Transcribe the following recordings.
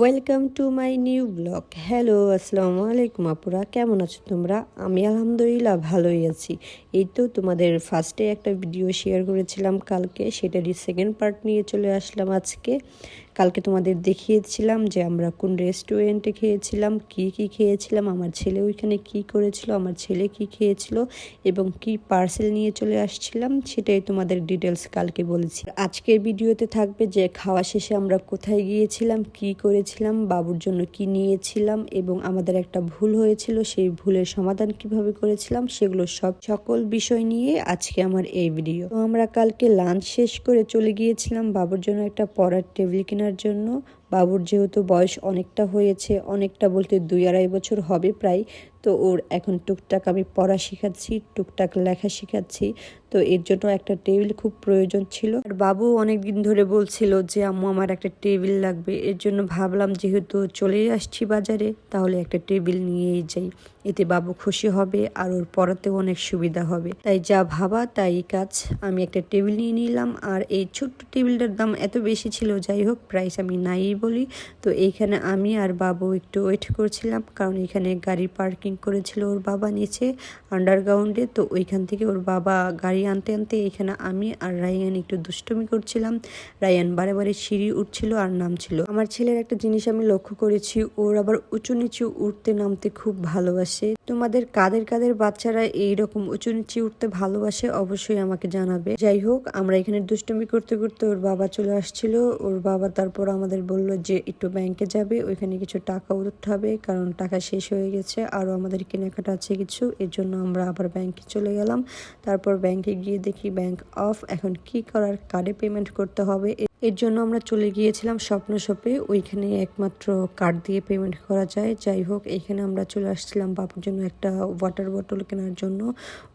Welcome to my new blog hello আসসালামু আলাইকুম আপুরা। কেমন আছো তোমরা? আমি আলহামদুলিল্লাহ ভালোই আছি। এই তো তোমাদের ফার্স্টে একটা ভিডিও শেয়ার করেছিলাম কালকে। সেটারই সেকেন্ড পার্ট নিয়ে চলে আসলাম আজকে। কালকে তোমাদের দেখিয়েছিলাম যে আমরা কোন রেস্টুরেন্টে খেয়েছিলাম, কি কি খেয়েছিলাম, আমার ছেলে ওইখানে কি করেছিল, আমার ছেলে কি খেয়েছিল এবং কি পার্সেল নিয়ে চলে আসছিলাম সেটাই তোমাদের ডিটেলস কালকে বলেছি। আজকের ভিডিওতে থাকবে যে খাওয়া শেষে আমরা কোথায় গিয়েছিলাম, কি করেছিলাম, বাবুর জন্য কি নিয়েছিলাম এবং আমাদের একটা ভুল হয়েছিল, সেই ভুলের সমাধান কীভাবে করেছিলাম সেগুলো সব সকল বিষয় নিয়ে আজকে আমার এই ভিডিও তো আমরা কালকে লাঞ্চ শেষ করে চলে গিয়েছিলাম, বাবুর জন্য একটা পড়ার টেবিল কেনার জন্য। বাবুর যেহেতু বয়স অনেকটা হয়েছে অনেকটা বলতে দুই আড়াই বছর হবে প্রায়। তো ওর এখন টুকটাক আমি পড়া শেখাচ্ছি, টুকটাক লেখা শেখাচ্ছি। তো এর জন্য একটা টেবিল খুব প্রয়োজন ছিল। আর বাবু অনেক দিন ধরে বলছিল যে, আম্মু, আমার একটা টেবিল লাগবে। এর জন্য ভাবলাম যেহেতু চলেই আসছি বাজারে, তাহলে একটা টেবিল নিয়েই যাই। এতে বাবু খুশি হবে আর ওর পড়াতেও অনেক সুবিধা হবে। তাই যা ভাবা, তাই কাজ। আমি একটা টেবিল নিয়ে নিলাম আর এই ছোট্ট টেবিলটার দাম এত বেশি ছিল, যাই হোক প্রাইস আমি নাই বলি। তো এইখানে আমি আর বাবু একটু ওয়েট করছিলাম, কারণ এখানে গাড়ি পার্কিং করেছিল ওর বাবা নিচে আন্ডারগ্রাউন্ডে তো ওইখান থেকে ওর বাবা গাড়ি আনতে আনতে এখানে আমি আর রায়ান একটু দুষ্টমি করছিলাম। রায়ান বারে বারে সিঁড়ি উঠছিল আর নামছিল। আমার ছেলের একটা জিনিস আমি লক্ষ্য করেছি, ওর আবার উঁচু নিচু উঠতে নামতে খুব ভালোবাসে। তোমাদের কাদের কাদের বাচ্চারা এইরকম উঁচু নিচু উঠতে ভালোবাসে অবশ্যই আমাকে জানাবে। যাই হোক, আমরা এখানে দুষ্টমি করতে করতে ওর বাবা চলে আসছিল। ওর বাবা তারপর আমাদের বলল যে, একটু ব্যাংকে যাবে, ওইখানে কিছু টাকা উঠাবে, কারণ টাকা শেষ হয়ে গেছে আরও আমাদের কেনাকাটা আছে কিছু, এর জন্য আমরা আবার ব্যাংকে চলে গেলাম। তারপর ব্যাংকে গিয়ে দেখি ব্যাংক অফ এখন কি করার কার্ডে পেমেন্ট করতে হবে এর জন্য আমরা চলে গিয়েছিলাম স্বপ্ন শপে। ওইখানে একমাত্র কার্ড দিয়ে পেমেন্ট করা যায়। যাই হোক, এখানে আমরা চলে আসছিলাম বাবুর জন্য একটা ওয়াটার বোতল কেনার জন্য।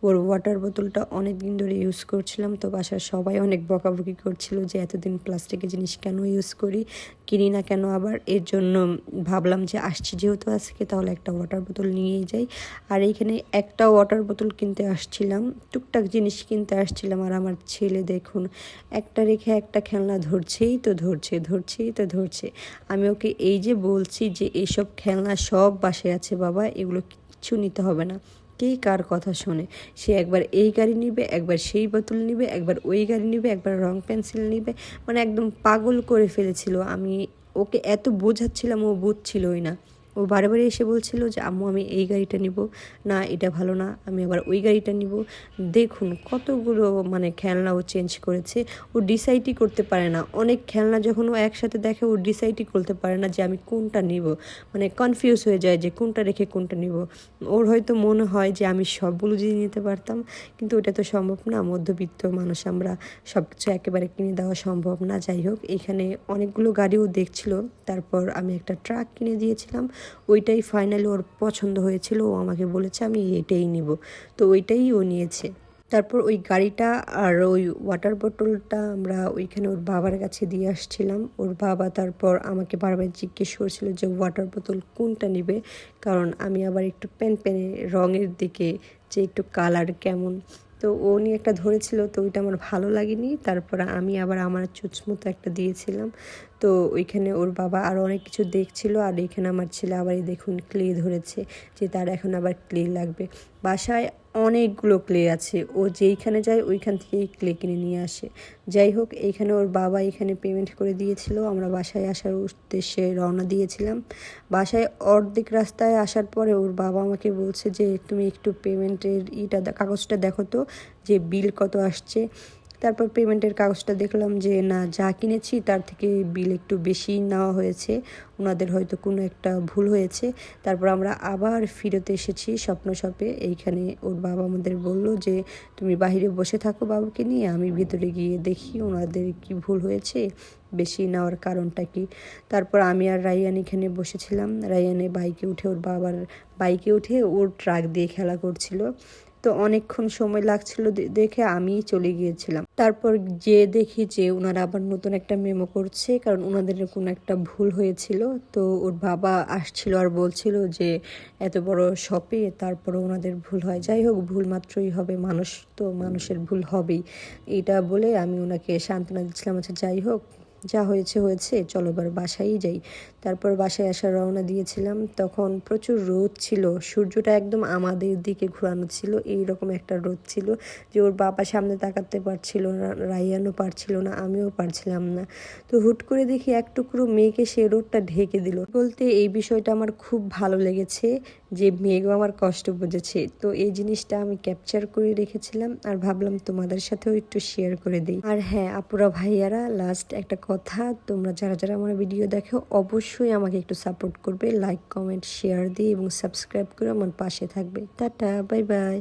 ওর ওয়াটার বোতলটা অনেক দিন ধরে ইউজ করছিলাম। তো বাসার সবাই অনেক বকাবকি করছিল যে এতদিন প্লাস্টিকের জিনিস কেন ইউজ করি, কিনি না কেন আবার। এর জন্য ভাবলাম যে আসছি যেহেতু আজকে, তাহলে একটা ওয়াটার বোতল নিয়েই যাই। আর এইখানে একটা ওয়াটার বোতল কিনতে আসছিলাম। টুকটাক জিনিস কিনতে আসছিলাম। আর আমার ছেলে দেখুন, একটা রেখে একটা খেলনা ধরছেই তো ধরছে, ধরছেই তো ধরছে। আমি ওকে এই যে বলছি যে এইসব খেলনা সব বাসে আছে বাবা, এগুলো কিচ্ছু নিতে হবে না। কে কার কথা শোনে? সে একবার এই গাড়ি নিবে, একবার সেই বোতল নিবে, একবার ওই গাড়ি নিবে, একবার রং পেন্সিল নিবে। মানে একদম পাগল করে ফেলেছিল। আমি ওকে এত বোঝাচ্ছিলাম ও বুঝছিলই না। ও বারে বারে এসে বলছিল যে, আম্মু, আমি এই গাড়িটা নিব। না, এটা ভালো না, আমি আবার ওই গাড়িটা নিব। দেখুন, কতগুলো মানে খেলনা ও চেঞ্জ করেছে। ও ডিসাইডই করতে পারে না। অনেক খেলনা যখন ও একসাথে দেখে, ও ডিসাইডই করতে পারে না যে, আমি কোনটা নিব? মানে কনফিউজ হয়ে যায় যে, কোনটা রেখে কোনটা নিব? ওর হয়তো মনে হয় যে, আমি সবগুলো জিনিস নিতে পারতাম। কিন্তু ওটা তো সম্ভব না। মধ্যবিত্ত মানুষ, আমরা সব কিছু একেবারে কিনে দেওয়া সম্ভব না। যাই হোক, এখানে অনেকগুলো গাড়িও দেখছিল। তারপর আমি একটা ট্রাক কিনে দিয়েছিলাম। ওইটাই ফাইনালি ওর পছন্দ হয়েছিল, ও আমাকে বলেছে, আমি এটাই নিব। তো ওইটাই ও নিয়েছে। তারপর ওই গাড়িটা আর ওই ওয়াটার বোতলটা আমরা ওইখানে ওর বাবার কাছে দিয়ে আসছিলাম। ওর বাবা তারপর আমাকে বারবার জিজ্ঞেস করছিল যে ওয়াটার বোতল কোনটা নিবে? কারণ আমি আবার একটু প্যান প্যানে রঙের দিকে যে একটু কালার কেমন। তো ও নিয়ে একটা ধরেছিল, তো ওইটা আমার ভালো লাগেনি। তারপর আমি আবার আমার চুচ মতো একটা দিয়েছিলাম। তো ওইখানে ওর বাবা আরও অনেক কিছু দেখছিল, আর এখানে আমার ছেলে আবার দেখুন ক্লে ধরেছে, যে তার এখন আবার ক্লে লাগবে। বাসায় অনেকগুলো ক্লে আছে। ও যেইখানে যায়, ওইখান থেকেই ক্লে কিনে নিয়ে আসে। যাই হোক এইখানে ওর বাবা এখানে পেমেন্ট করে দিয়েছিল। আমরা বাসায় আসার উদ্দেশ্যে রওনা দিয়েছিলাম। বাসায় অর্ধেক রাস্তায় আসার পরে ওর বাবা আমাকে বলছে যে, তুমি একটু পেমেন্টের ইটা কাগজটা দেখো তো, যে বিল কত আসছে? তারপর পেমেন্টের কাগজটা দেখলাম যে, না, যা কিনেছি তার থেকে বিল একটু বেশি নেওয়া হয়েছে। ওনাদের হয়তো কোনো একটা ভুল হয়েছে। তারপর আমরা আবার ফিরতে এসেছি স্বপ্ন শপে। এইখানে ওর বাবা আমাদের বলল যে, তুমি বাহিরে বসে থাকো বাবুকে নিয়ে, আমি ভিতরে গিয়ে দেখি ওনাদের কি ভুল হয়েছে, বেশি নেওয়ার কারণটা কি? তারপর আমি আর রায়ান এখানে বসেছিলাম। রায়ানে বাইকে উঠে ওর বাবার বাইকে উঠে ওর ট্রাক দিয়ে খেলা করছিল। তো অনেকক্ষণ সময় লাগছিল দেখে আমি চলে গিয়েছিলাম। তারপর যে দেখি যে ওনারা আবার নতুন একটা মেমো করছে, কারণ ওনাদের কোনো একটা ভুল হয়েছিল। তো ওর বাবা আসছিল আর বলছিল যে, এত বড় শপে তারপরে ওনাদের ভুল হয়। যাই হোক, ভুল মাত্রই হবে, মানুষ তো মানুষের ভুল হবেই। এটা বলে আমি ওনাকে সান্ত্বনা দিচ্ছিলাম আচ্ছা যাই হোক যা হয়েছে হয়েছে, চলো এবার বাসায় যাই। তারপর বাসায় আসার রওনা দিয়েছিলাম। তখন প্রচুর রোদ ছিল, সূর্যটা একদম আমাদের দিকে ঘোরানো ছিল, এইরকম একটা রোদ ছিল যে ওর বাবা সামনে তাকাতে পারছিল না রাইয়ানও পারছিল না, আমিও পারছিলাম না। তো হুট করে দেখি এক টুকরো মেঘে সে রোদটা ঢেকে দিল। বলতে এই বিষয়টা আমার খুব ভালো লেগেছে যে মেঘও আমার কষ্ট বুঝেছে। তো এই জিনিসটা আমি ক্যাপচার করে রেখেছিলাম আর ভাবলাম তোমাদের সাথেও একটু শেয়ার করে দিই। আর হ্যাঁ আপুরা ভাইয়ারা লাস্ট একটা কথা, তোমরা যারা যারা আমার ভিডিও দেখো, অবশ্যই আমাকে একটু সাপোর্ট করবে। লাইক কমেন্ট শেয়ার দিই এবং সাবস্ক্রাইব করে আমার পাশে থাকবে। Tata bye bye